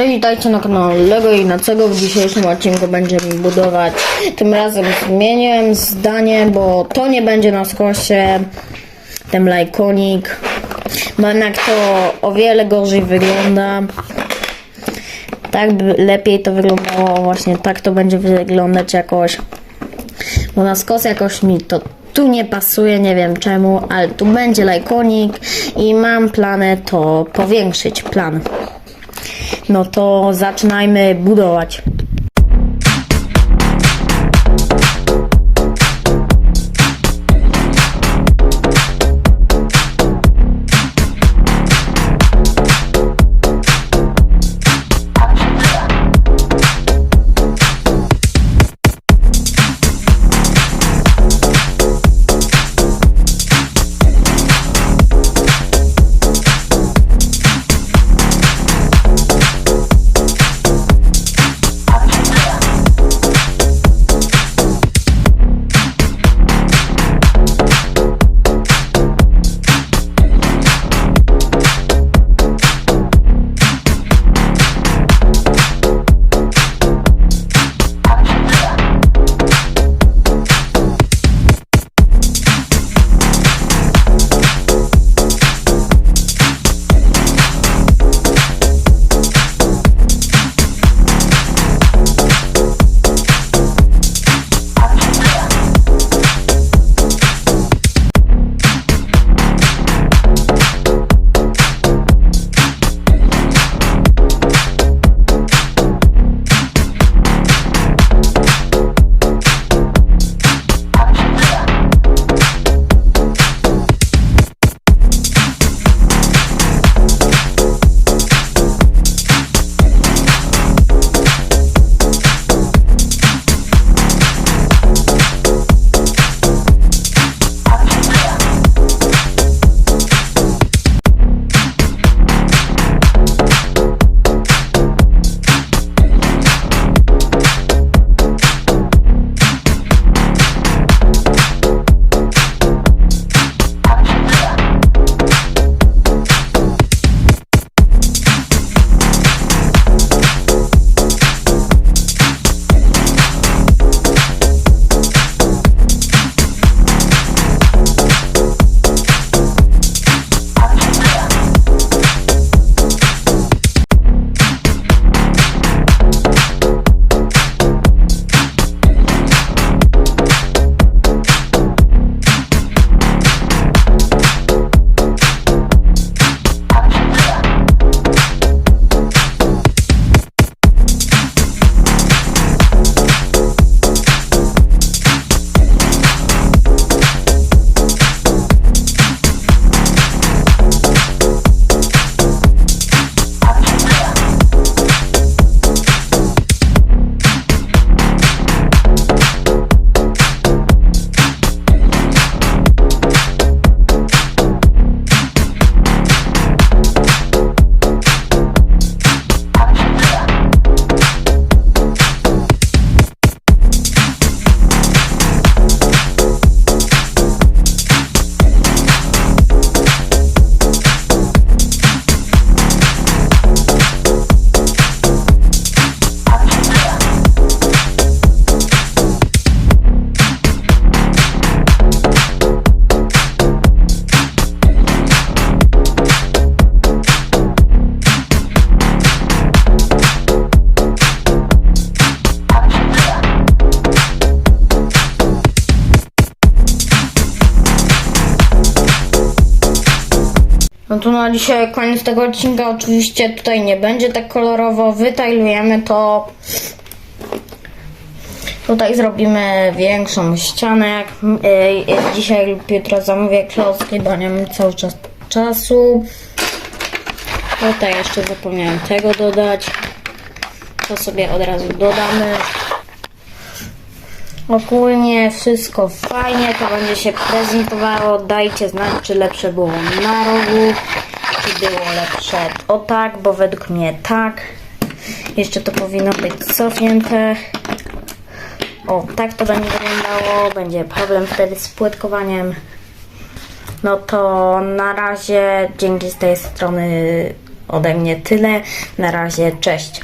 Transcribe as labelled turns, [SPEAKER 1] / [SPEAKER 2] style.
[SPEAKER 1] Cześć, witajcie na kanale Lego Ignacego. W dzisiejszym odcinku będziemy budować. Tym razem zmieniłem zdanie, bo to nie będzie na skosie. Ten lajkonik. Bo jednak to o wiele gorzej wygląda. Tak by lepiej to wyglądało. Właśnie tak to będzie wyglądać jakoś. Bo na skos jakoś mi to tu nie pasuje, nie wiem czemu, ale tu będzie lajkonik i mam plany to powiększyć plan. No to zaczynajmy budować. No to na dzisiaj koniec tego odcinka. Oczywiście tutaj nie będzie tak kolorowo. Wytajlujemy to. Tutaj zrobimy większą ścianę. Jak y, dzisiaj lub jutro zamówię klocki, bo nie mam cały czas czasu. Tutaj jeszcze zapomniałem tego dodać. To sobie od razu dodamy. Ogólnie wszystko fajnie, to będzie się prezentowało. Dajcie znać, czy lepsze było na rogu, czy było lepsze o tak, bo według mnie tak. Jeszcze to powinno być cofnięte. O, tak to będzie wyglądało. Będzie problem wtedy z płytkowaniem. No to na razie dzięki z tej strony ode mnie tyle. Na razie, cześć.